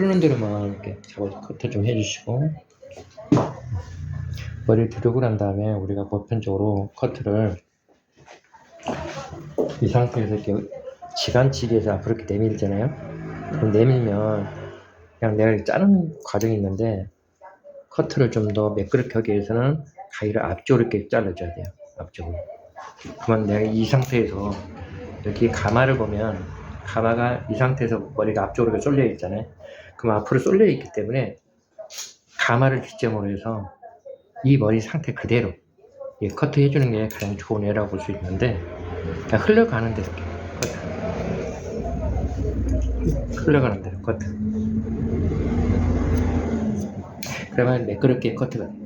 흐르는 대로만 이렇게 잡아서 커트 좀 해주시고 머리를 드르고 난 다음에 우리가 보편적으로 커트를 이 상태에서 이렇게 지간치기에서 앞으로 이렇게 내밀잖아요. 그럼 내밀면 그냥 내가 이렇게 자르는 과정이 있는데 커트를 좀 더 매끄럽게 하기 위해서는 가위를 앞쪽으로 이렇게 잘라줘야 돼요. 앞쪽으로. 그러면 내가 이 상태에서 여기 가마를 보면 가마가 이 상태에서 머리가 앞쪽으로 이렇게 쏠려 있잖아요. 그럼 앞으로 쏠려 있기 때문에 가마를 기점으로 해서 이 머리 상태 그대로 이 커트 해주는 게 가장 좋은 애라고 볼 수 있는데 그냥 흘러가는 대로 커트 흘러가는 대로 커트 그러면 매끄럽게 커트가 돼요.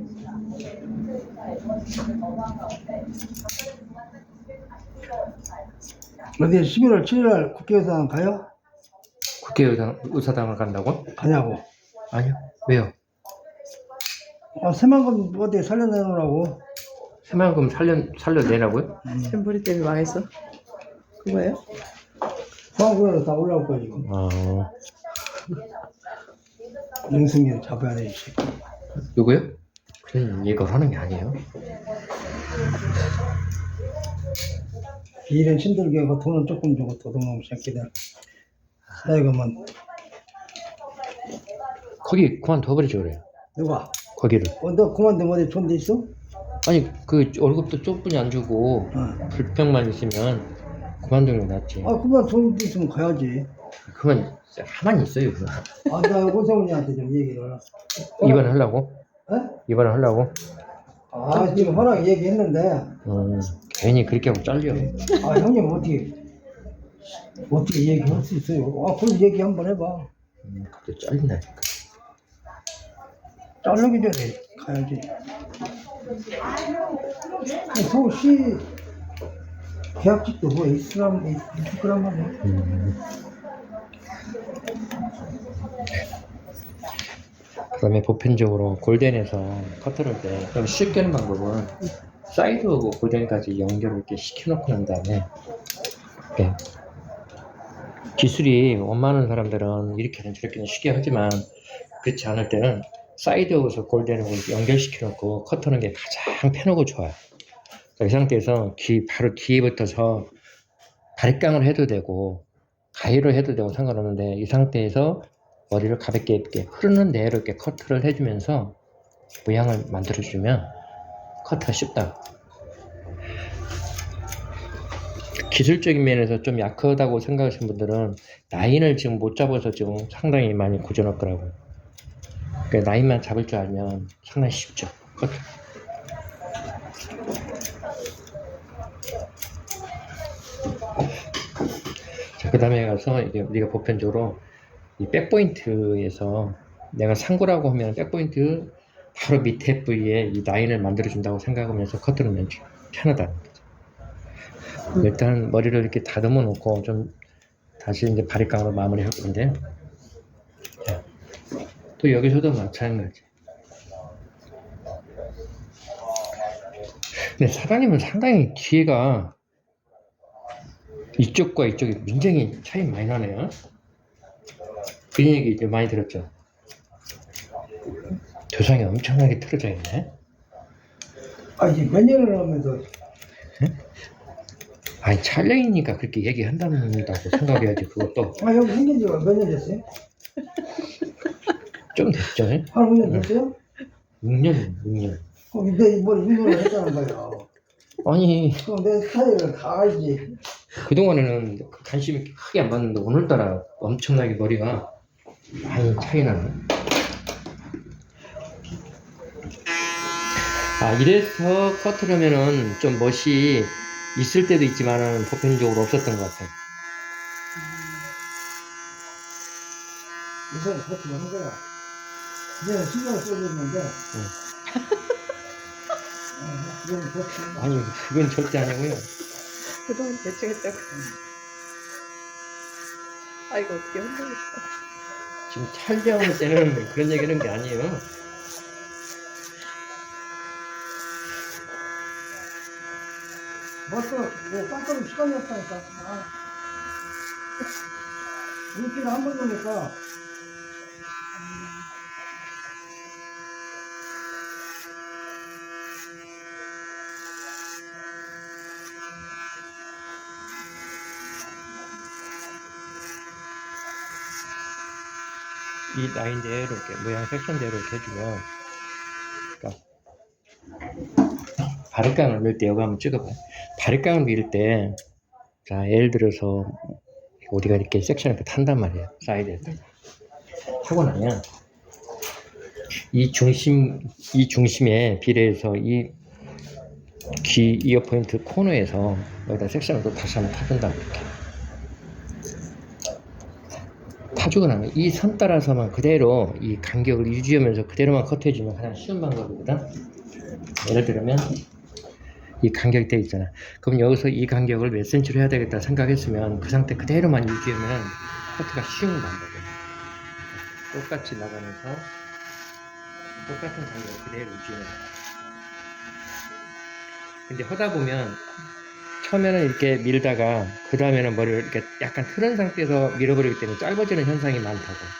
어디 11월 7일 국회의사당 가요? 국회 의사 의사당을 간다고? 가냐고. 아니요 왜요? 아, 새만금 어디 살려내놓으라고. 새만금 살려 살려내라고요? 샘뿌리 때문에 망했어. 그거예요? 서울에서 다 올라올 거야, 지금. 어 영승이를 잡아야 돼, 이 새끼. 누구요? 그런 얘기를 하는 게 아니에요. 일은 힘들게 하고 돈은 조금 주고 도둑놈 새끼들. 사회금은 거기 그만둬버리죠 그래요. 누가? 거기를. 어, 너 그만두면 어디 좋은 데 있어? 아니 그 월급도 쪽분이 안 주고 어. 불평만 있으면 그만두는 게 낫지. 아, 그만 좋은 데 있으면 가야지. 그만 가만히 있어요. 그거. 아, 나 오성훈이한테 좀 얘기를. 이번에 하려고? 에? 이번에 하려고? 아, 지금 허락 얘기했는데. 음, 괜히 그렇게 하고 잘려. 아, 형님 어떻게, 어떻게 얘기할 수 있어요? 아, 그럼 얘기 한번 해봐. 음, 그때 잘린다니까. 자르기 전에 가야지. 서울시 계약직도 뭐 있을 거란 말이야. 음. 그다음에 보편적으로 골덴에서 커트를 때좀 쉽게 하는 방법은 사이드하고 골덴까지 연결을 이렇게 시켜놓고 난 다음에 이렇게 기술이 원만한 사람들은 이렇게는 저렇게는 쉽게 하지만 그렇지 않을 때는 사이드하고서 골덴하고 연결시켜 놓고 커트하는 게 가장 편하고 좋아요. 자, 이 상태에서 귀 바로 뒤에 붙어서 바리깡을 해도 되고 가위로 해도 되고 상관없는데 이 상태에서 머리를 가볍게 이렇게 흐르는 대로 이렇게 커트를 해주면서 모양을 만들어주면 커트가 쉽다. 기술적인 면에서 좀 약하다고 생각하시는 분들은 라인을 지금 못 잡아서 지금 상당히 많이 고전할 거라고. 그러니까 라인만 잡을 줄 알면 상당히 쉽죠. 커트. 자, 그 다음에 가서 이게 우리가 보편적으로 이 백포인트에서 내가 상구라고 하면 백포인트 바로 밑에 부위에 이 라인을 만들어준다고 생각하면서 커트를 하면 편하다 는 거죠. 일단 머리를 이렇게 다듬어 놓고 좀 다시 이제 바리깡으로 마무리할 건데 자, 또 여기서도 마찬가지. 근데 사장님은 상당히 뒤에가 이쪽과 이쪽이 굉장히 차이 많이 나네요. 그 얘기 이제 많이 들었죠. 조상이 엄청나게 틀어져 있네. 아, 이제 몇 년을 하면서 아니 촬영이니까 그렇게 얘기한다고 생각해야지 그것도 아, 형 생긴 지가 몇 년 됐어요? 좀 됐죠. 한 5년 됐어요? 6년, 6년. 그럼 내뭐 이걸 6년을 했다는 거야. 아니 그럼 내 스타일을 다 알지. 그동안에는 그 관심이 크게 안 받는데 오늘따라 엄청나게 머리가 많이 차이 나네. 아, 이래서 커트를 하면은 좀 멋이 있을 때도 있지만은 보편적으로 없었던 것 같아요. 이제는 그렇게 하는 거야. 이제는 신경을 써줬는데. 어, 이제는 그렇게 하는 거야. 아니, 그건 절대 아니고요. 그동안 대충 했다고. 아, 이거 어떻게 혼나겠어. 지금 촬영할 때는 그런 얘기 하는 게 아니에요. 벌써 뭐 빵거리 시간이 없다니까. 아. 눈길 한번 보니까. 이 라인대로 이렇게 모양 섹션대로 이렇게 해주면 바리깡을 밀 때 여기 한번 찍어봐요. 바리깡을 밀 때, 자, 예를 들어서 어디가 이렇게 섹션을 이렇게 탄단 말이에요. 사이드에서. 하고 나면 이 중심, 이 중심에 비례해서 이 귀 이어 포인트 코너에서 여기다 섹션을 또 다시 한번 타준다 이렇게. 타주고 나면 이 선 따라서만 그대로 이 간격을 유지하면서 그대로만 커트해주면 가장 쉬운 방법이거든. 예를 들면 이 간격이 돼 있잖아. 그럼 여기서 이 간격을 몇 센치로 해야 되겠다 생각했으면 그 상태 그대로만 유지하면 커트가 쉬운 방법이야. 똑같이 나가면서 똑같은 간격을 그대로 거야. 근데 하다 보면 처음에는 이렇게 밀다가 그 다음에는 머리를 이렇게 약간 틀은 상태에서 밀어버리기 때문에 짧아지는 현상이 많다고.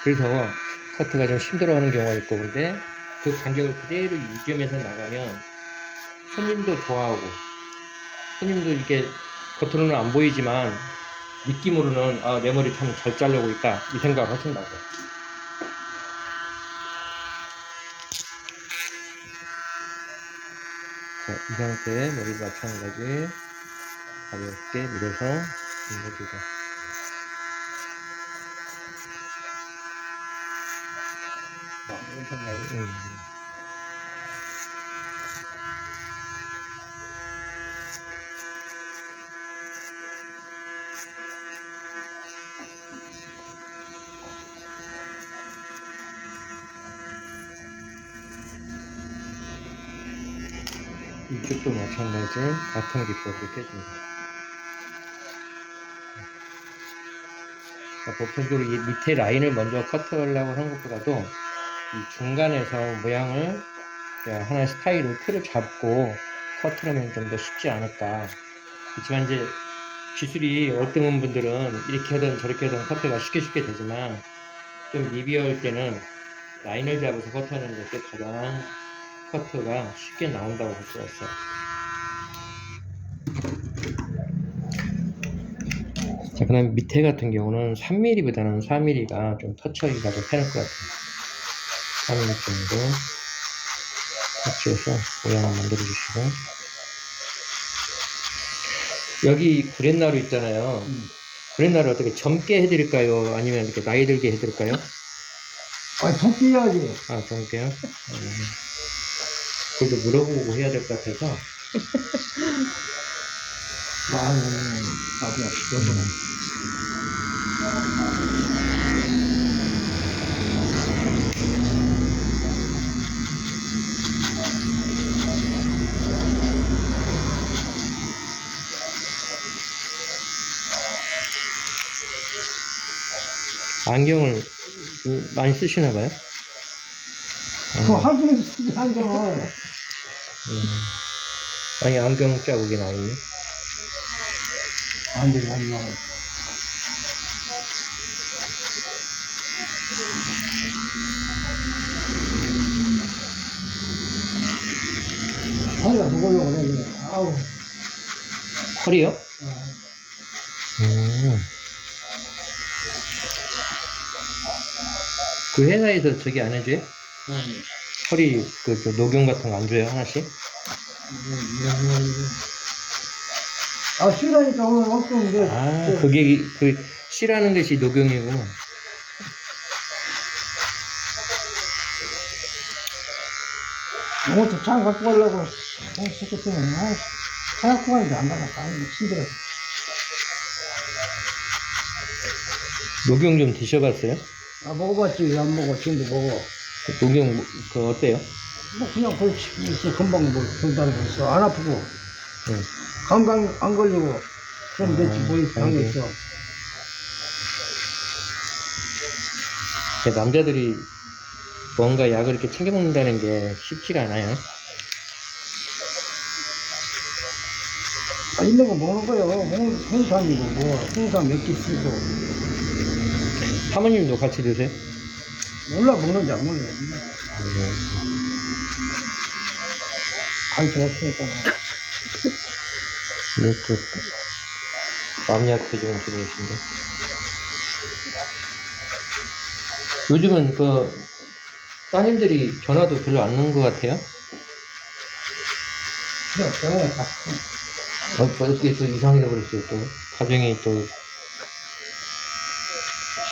그래서 커트가 좀 힘들어하는 경우가 있고 근데 그 간격을 그대로 유지하면서 나가면 손님도 좋아하고 손님도 이렇게 겉으로는 안 보이지만 느낌으로는 아, 내 머리 참 잘 자르고 있다 이 생각을 하신다고. 자, 이 상태에 머리 마찬가지 가볍게 밀어서 밀어주고 음. 이쪽도 마찬가지 같은 기법으로 해줍니다. 자, 보편적으로 이 밑에 라인을 먼저 커트하려고 하는 것보다도 이 중간에서 모양을 하나의 스타일을 틀을 잡고 커트를 하면 좀 더 쉽지 않을까. 그렇지만 이제 기술이 어떤 분들은 이렇게 하든 저렇게 하든 커트가 쉽게 쉽게 되지만 좀 미비할 때는 라인을 잡아서 커트하는 게 가장 커트가 쉽게 나온다고 할 수가 있어요. 자, 그 다음 밑에 같은 경우는 3mm보다는 4mm가 좀 터치하기가 좀 편할 것 같아요. 3mm 정도 터치해서 모양을 만들어 주시고 여기 구렛나루 있잖아요. 음. 구렛나루 어떻게 젊게 해드릴까요? 아니면 이렇게 나이 들게 해드릴까요? 아, 토끼야지. 아, 젊게요? 음. 그것도 물어보고 해야 될 것 같아서 아유, 나도 시켜보네. 안경을 음, 많이 쓰시나 봐요? 그 한쪽에서 쓰지, 한쪽을. 음. 아니 안경 자국이 나 있네. 안 돼, 안 돼. 허리가 누구려고 그래, 그래. 아우. 허리요? 어. 음. 그 회사에서 저기 안 해줘요? 허리 그, 그 녹용 같은 거 안 줘요 하나씩? 아, 싫어하니까 오늘 없었는데. 아 그게 그 싫어하는 것이 녹용이구나. 이것도 차 갖고 가려고 했었거든. 아, 차 갖고 가는데 안 나갔다. 아, 힘들어. 녹용 좀 드셔봤어요? 아, 먹어봤지. 안 먹어. 지금도 먹어. 그 뭐- 그 어때요? 뭐, 그냥 그렇지. 있어. 금방 뭐, 거 있어. 안 아프고. 응. 감각 안 걸리고. 그럼 됐지. 뭐, 아, 게 있어. 그 남자들이 뭔가 약을 이렇게 챙겨 먹는다는 게 쉽지가 않아요. 아, 있는 거 먹는 거예요. 홍, 홍삼이고, 뭐, 홍삼 몇 개 쓰고. 사모님도 같이 드세요? 몰라, 먹는지 안 몰라. 관심 없으니까. 이것도 마음 약해 지금 들으신데. 요즘은 그 따님들이 전화도 별로 안 오는 것 같아요. 필요 없어요. 다. 어, 어떻게 또 이상해서 그랬어요. 또 가정이 또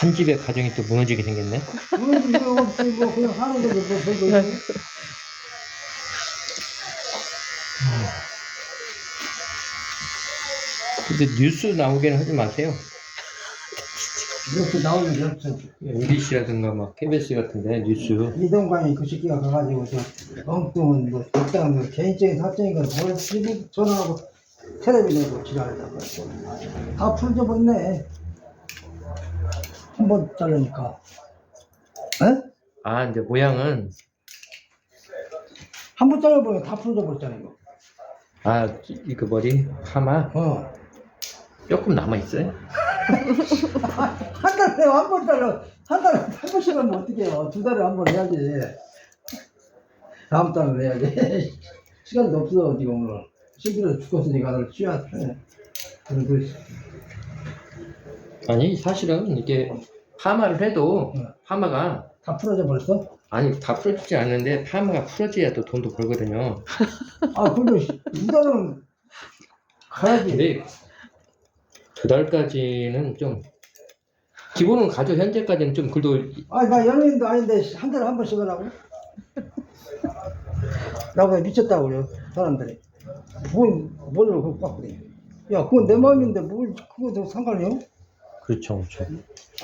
한 집의 가정이 또 무너지게 생겼네. 이거 없이 뭐 그냥 하는 거지 뭐 별거 있어. 근데 뉴스 나오게는 하지 마세요. 이렇게 나오는 게 없어. MBC라든가 막 KBS 같은데 뉴스. 이동관이 그 새끼가 가가지고 저 엉뚱한 뭐 적당한 뭐 개인적인 사정인 걸뭘 쓰고 전화하고 텔레비 내고 지랄하다가 다 풀어버렸네. 한 번 자르니까. 에? 아 이제 모양은 한 번 잘라버리면 다 풀어져 버렸잖아 이거. 아 이거 머리 파마 어. 조금 남아 있어요. 한 달에 한 번 잘라 한 달에 한 번씩 하면 어떻게 해요? 두 달에 한 번 해야지. 다음 달에 해야지. 시간도 없어 지금 오늘. 힘들어 죽겠으니까 나를 쉬어야 돼. 그리고 아니 사실은 이게 파마를 해도 응. 파마가 다 풀어져 버렸어? 아니 다 풀어지지 않는데 파마가 풀어져야 또 돈도 벌거든요. 아, 근데 두 달은 가야지. 근데 두 달까지는 좀 기본은 가죠. 현재까지는 좀 그래도 아, 나 연예인도 아닌데 한 달에 한 번씩 하라고? 나보다 미쳤다고 그래요, 사람들이. 뭘, 뭘 그거 갖고 그래. 야, 그건 내 마음인데 뭘 그거 상관이요? 그렇죠, 그렇죠.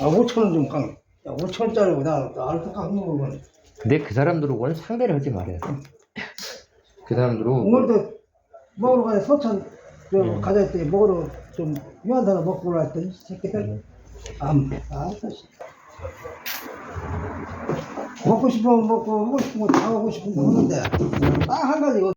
아, 5천 원 좀 강. 야, 5천 원짜리고 나, 나 알고 깎는 거건. 근데 그 사람들하고는 상대를 하지 말아요. 그 사람들은 오늘도 먹으러 가야 서천 저 음. 가자 했더니 먹으러 좀 유한 사람 먹고 올라 했더니 이 새끼들 음. 암. 아, 다시. 먹고 싶으면 먹고 하고 싶은 거 다 하고 싶은 거 하는데 딱 한 가지